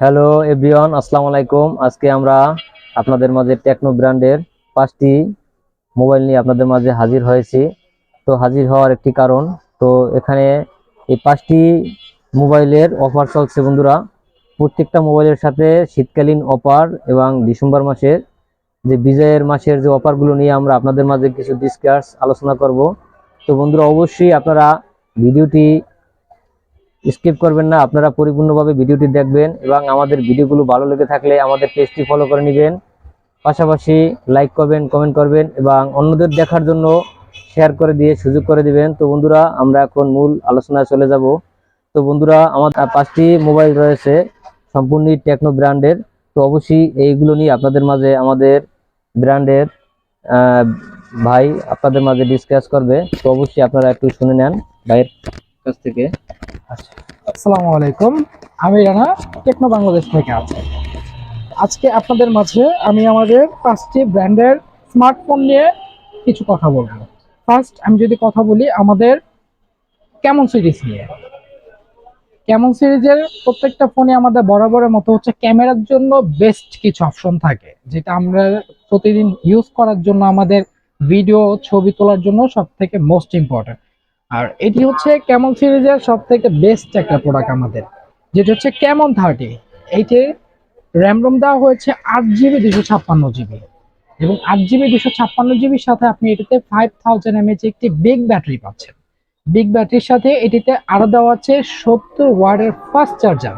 Hello everyone আসসালামু আলাইকুম আজকে আমরা আপনাদের মাঝে টেকনো ব্র্যান্ডের পাঁচটি মোবাইল নিয়ে আপনাদের মাঝে হাজির হয়েছি তো হাজির হওয়ার একটি কারণ তো এখানে এই পাঁচটি মোবাইলের অফার চলছে বন্ধুরা। প্রত্যেকটা মোবাইলের সাথে শীতকালীন অফার এবং ডিসেম্বর মাসের যে বিজয়ের মাসের যে অফারগুলো নিয়ে আমরা আপনাদের মাঝে কিছু ডিসকাস আলোচনা করব। তো বন্ধুরা, অবশ্যই আপনারা ভিডিওটি স্কিপ করবেন না, আপনারা পরিপূর্ণভাবে ভিডিওটি দেখবেন এবং আমাদের ভিডিওগুলো ভালো লেগে থাকলে আমাদের পেজটি ফলো করে নেবেন। পাশাপাশি লাইক করবেন কমেন্ট করবেন এবং অন্যদের দেখার জন্য শেয়ার করে দিয়ে সুযোগ করে দিবেন। তো বন্ধুরা, আমরা এখন মূল আলোচনায় চলে যাব। তো বন্ধুরা, আমার পাঁচটি মোবাইল রয়েছে সম্পূর্ণই টেকনো ব্র্যান্ডের তো অবশ্যই এইগুলো নিয়ে আপনাদের মাঝে আমাদের ব্র্যান্ডের ভাই আপনাদের মাঝে ডিসকাস করবে। তো অবশ্যই আপনারা একটু শুনে নেন। ভাইয়ের কাছ থেকে। আচ্ছা। আসসালামু আলাইকুম। আমি রানা, টেকনো বাংলাদেশ থেকে আছি। আজকে আপনাদের মাঝে আমি আমাদের পাঁচটি ব্র্যান্ডের স্মার্টফোন নিয়ে কিছু কথা বলব। ফার্স্ট আমি যদি কথা বলি আমাদের কেমন সিরিজ নিয়ে। কেমন সিরিজের প্রত্যেকটা ফোনে আমাদের বরাবরের মতো হচ্ছে ক্যামেরার জন্য বেস্ট কিছু অপশন থাকে, যেটা আমরা প্রতিদিন ইউজ করার জন্য আমাদের ভিডিও ছবি তোলার জন্য সব থেকে মোস্ট ইম্পর্টেন্ট আর এটি হচ্ছে ক্যামন সিরিজের সব থেকে বেস্ট একটা প্রোডাক্ট আমাদের। যেটা হচ্ছে ক্যামন থার্টি এইটি র্যাম রোম দেওয়া হয়েছে আট জিবি দুশো ছাপ্পান্ন জিবি এবং আট জিবি দুশো ছাপ্পান্ন জিবির সাথে আপনি এটিতে ফাইভ থাউজেন্ড এমএচ একটি বিগ ব্যাটারি পাচ্ছেন। বিগ ব্যাটারির সাথে এটিতে আরও দেওয়া আছে সত্তর ওয়ার্ডের ফাস্ট চার্জার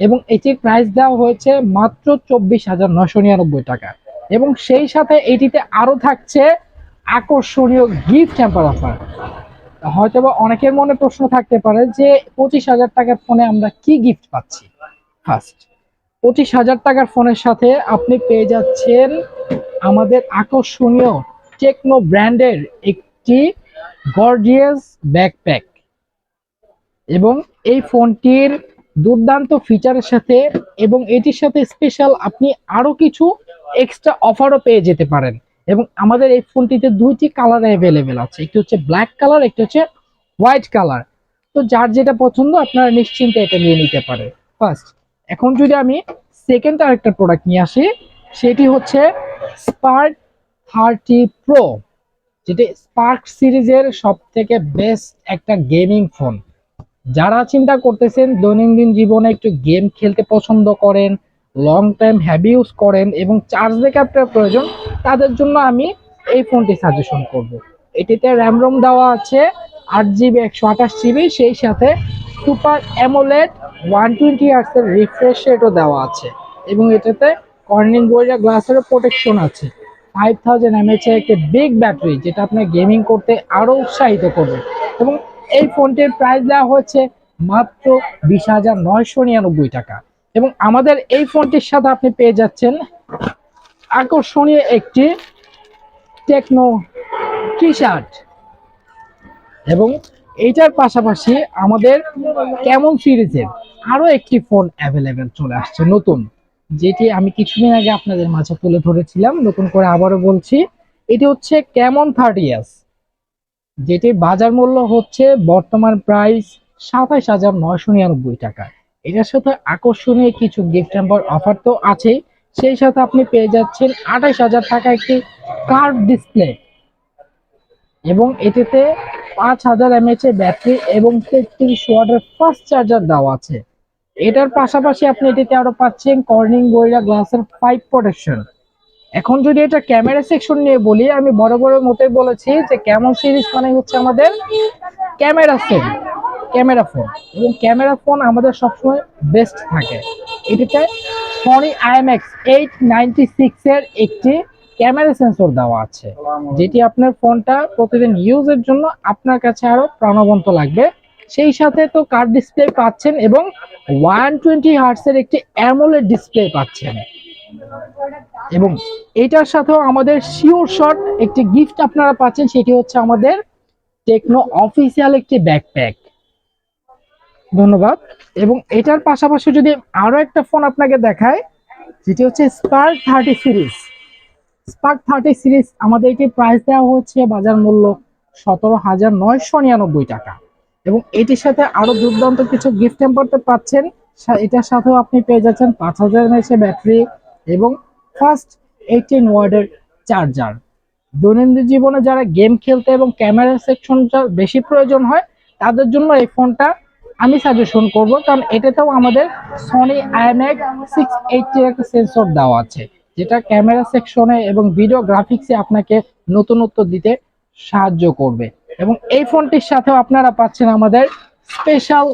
এবং এটির প্রাইস দেওয়া হয়েছে মাত্র চব্বিশ হাজার নশো নিরানব্বই টাকা। এবং সেই সাথে এটিতে আরও থাকছে আকর্ষণীয় গিফট হ্যাম্পার অফার হয়তো বা অনেকের মনে প্রশ্ন থাকতে পারে যে পঁচিশ হাজার টাকার ফোনে আমরা কি গিফট পাচ্ছি? ফার্স্ট পঁচিশ হাজার টাকার ফোনের সাথে আপনি পেয়ে যাচ্ছেন আমাদের আকর্ষণীয় টেকনো ব্র্যান্ডের একটি গর্জিয়াস ব্যাকপ্যাক এবং এই ফোনটির দুর্দান্ত ফিচারের সাথে এবং এটির সাথে স্পেশাল আপনি আরও কিছু এক্সট্রা অফারও পেয়ে যেতে পারেন। এবং আমাদের এই ফোনটিতে দুইটি কালার অ্যাভেলেবেল আছে। একটি হচ্ছে ব্ল্যাক কালার একটি হচ্ছে হোয়াইট কালার তো যার যেটা পছন্দ, আপনারা নিশ্চিন্তে এটা নিয়ে নিতে পারেন। ফার্স্ট এখন যদি আমি সেকেন্ড আরেকটা প্রোডাক্ট নিয়ে আসি, সেটি হচ্ছে স্পার্ক থার্টি প্রো যেটি স্পার্ক সিরিজের সব থেকে বেস্ট একটা গেমিং ফোন যারা চিন্তা করতেছেন দৈনন্দিন জীবনে একটু গেম খেলতে পছন্দ করেন লং টাইম হ্যাভি ইউজ করেন এবং চার্জ ব্যাকআপটা প্রয়োজন তাদের জন্য আমি এই ফোনটি সাজেশন করব। এটিতে র্যাম রোম দেওয়া আছে, আট জিবি একশো আঠাশ জিবি সেই সাথে সুপার অ্যামোলেড ওয়ান টোয়েন্টি আর্টসের রিফ্রেশ রেটও দেওয়া আছে এবং এটাতে কর্নিং গোরিয়া গ্লাসেরও প্রোটেকশন আছে। ফাইভ থাউজেন্ড এমএচ এর একটি বিগ ব্যাটারি যেটা আপনার গেমিং করতে আরও উৎসাহিত করবে। এবং এই ফোনটির প্রাইস দেওয়া হয়েছে মাত্র বিশ হাজার নয়শো নিরানব্বই টাকা। এবং আমাদের এই ফোনটির সাথে আপনি পেয়ে যাচ্ছেন আকর্ষণীয় একটি টেকনো টি শার্ট এবং এইটার পাশাপাশি আমাদের কেমন সিরিজের আরও একটি ফোন অ্যাভেলেবেল চলে আসছে নতুন, যেটি আমি কিছুদিন আগে আপনাদের মাঝে তুলে ধরেছিলাম, নতুন করে আবারও বলছি। এটি হচ্ছে কেমন থার্টি ইয়ার্স যেটি বাজার মূল্য হচ্ছে বর্তমান প্রাইস সাতাইশ হাজার নয়শো নিরানব্বই টাকা। এটার সাথে আকর্ষণীয় কিছু গিফট হ্যাম্পার অফার তো আছেই। সেই সাথে আপনি পেয়ে যাচ্ছেন আঠাইশ হাজার টাকা একটি কার্ভ ডিসপ্লে। এবং এটিতে পাঁচ হাজার এমএচ এর ব্যাটারি এবং তেত্রিশ ওয়াটের ফাস্ট চার্জার দেওয়া আছে। এটার পাশাপাশি আপনি এটিতে আরও পাচ্ছেন কর্নিং গোরিলা গ্লাসের ফাইভ প্রোটেকশন। এখন যদি এটা ক্যামেরা সেকশন নিয়ে বলি, আমি বড় বড় মতোই বলেছি যে কেমন সিরিজ মানে হচ্ছে আমাদের ক্যামেরা সেট ক্যামেরা ফোন। এবং ক্যামেরা ফোন আমাদের সবসময় বেস্ট থাকে। এটিতে Sony IMX eight ninety six এর একটি ক্যামেরা সেন্সর দেওয়া আছে, যেটি আপনার ফোনটা প্রতিদিন ইউজের জন্য আপনার কাছে আরও প্রাণবন্ত লাগবে। সেই সাথে তো কার্ড ডিসপ্লে পাচ্ছেন এবং ওয়ান টোয়েন্টি হার্টসের একটি অ্যামোলেড ডিসপ্লে পাচ্ছেন। এবং এটার সাথেও আমাদের শিওর শট একটি গিফট আপনারা পাচ্ছেন, সেটি হচ্ছে আমাদের টেকনো অফিসিয়াল একটি ব্যাকপ্যাক ধন্যবাদ। এবং এটার পাশাপাশি যদি আরও একটা ফোন আপনাকে দেখায়, যেটি হচ্ছে Spark thirty series Spark thirty series আমাদের এটি প্রাইস দেওয়া হচ্ছে বাজার মূল্য সতেরো হাজার নয়শো নিরানব্বই টাকা। এবং এটির সাথে আরও দুর্দান্ত কিছু গিফট হ্যাম্পার পাচ্ছেন। এটার সাথেও আপনি পেয়ে যাচ্ছেন পাঁচ হাজার এমএএচের ব্যাটারি এবং ফার্স্ট এইটিন ওয়ার্ডের চার্জার দৈনন্দিন জীবনে যারা গেম খেলতে এবং ক্যামেরা সেকশনটা বেশি প্রয়োজন হয়, তাদের জন্য এই ফোনটা আমি সাজেশন করব, কারণ এটাতেও আমাদের সনি আইম্যাক সিক্স এইটির একটা সেন্সর দেওয়া আছে, যেটা ক্যামেরা সেকশনে এবং ভিডিও গ্রাফিক্সে আপনাকে নতুনত্ব দিতে সাহায্য করবে। এবং এই ফোনটির সাথেও আপনারা পাচ্ছেন আমাদের স্পেশাল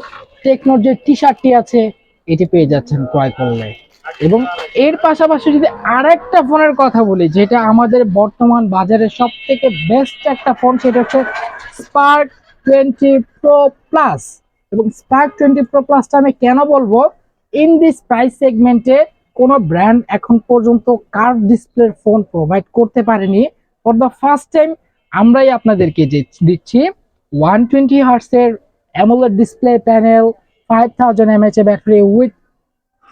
টেকনোর যে টি শার্টটি আছে, এটি পেয়ে যাচ্ছেন ক্রয় করলে। এবং এর পাশাপাশি যদি আরেকটা ফোনের কথা বলি, যেটা আমাদের বর্তমান বাজারে সব থেকে বেস্ট একটা ফোন, সেটা হচ্ছে স্পার্ক টোয়েন্টি প্রো প্লাস এবং স্পার্ক টোয়েন্টি প্রো প্লাসটা আমি কেন বলব? ইন দিস প্রাইস সেগমেন্টে কোনো ব্র্যান্ড এখন পর্যন্ত কার ডিসপ্লের ফোন প্রোভাইড করতে পারেনি। ফর দ্য ফার্স্ট টাইম আমরাই আপনাদেরকে দিচ্ছি one twenty হার্টসের AMOLED display panel five thousand mAh A battery with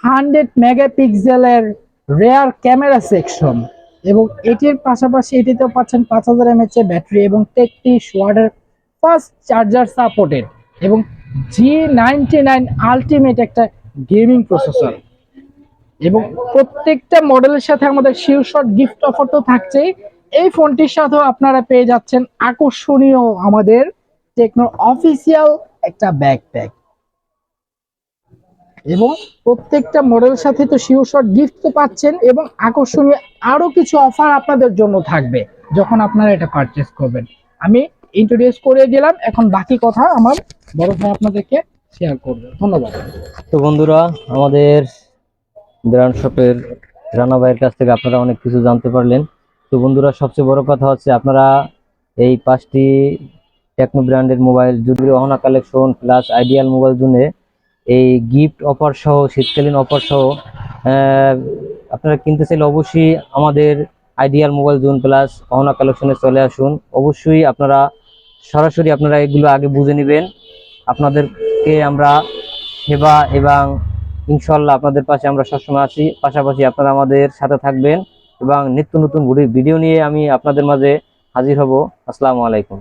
hundred মেগাপিক্সেলের রেয়ার ক্যামেরা সেকশন এবং এটির পাশাপাশি এটিতেও পাচ্ছেন পাঁচ হাজার এমএচ এর ব্যাটারি এবং তেত্রিশ ওয়ার্ডের ফার্স্ট চার্জার সাপোর্টেড এবং জি নাইনটি নাইন আলটিমেট একটা গেমিং প্রসেসর এবং প্রত্যেকটা মডেলের সাথে আমাদের শিওশট গিফট অফার তো থাকছেই। এই ফোনটির সাথেও আপনারা পেয়ে যাচ্ছেন আকর্ষণীয় আমাদের টেকনো অফিসিয়াল একটা ব্যাকপ্যাক এবং প্রত্যেকটা মডেলের সাথে তো শিওশট গিফট তো পাচ্ছেন এবং আকর্ষণীয় আরও কিছু অফার আপনাদের জন্য থাকবে, যখন আপনারা এটা পারচেস করবেন। আমি ইন্ট্রোডিউস করে দিলাম। এখন বাকি কথা আমার বড় ভাই আপনাদেরকে শেয়ার করবে। ধন্যবাদ। তো বন্ধুরা, আমাদের ব্র্যান্ড শপের রানা ভাইয়ের কাছ থেকে আপনারা অনেক কিছু জানতে পারলেন। তো বন্ধুরা, সবচেয়ে বড় কথা হচ্ছে আপনারা এই পাঁচটি টেকনো ব্র্যান্ডের মোবাইল, যদিও Ahona collection plus ideal mobile জুনে এই গিফট অফার সহ, শীতকালীন অফার সহ আপনারা কিনতে চাইলে অবশ্যই আমাদের ideal mobile zone plus Ahona কালেকশনে চলে আসুন। অবশ্যই আপনারা সরাসরি আপনারা এগুলো আগে বুঝে নেবেন। আপনাদেরকে আমরা সেবা এবং ইনশাল্লাহ আপনাদের পাশে আমরা সবসময় আছি। পাশাপাশি আপনারা আমাদের সাথে থাকবেন এবং নিত্য নতুন ভিডিও নিয়ে আমি আপনাদের মাঝে হাজির হব। আসসালামু আলাইকুম।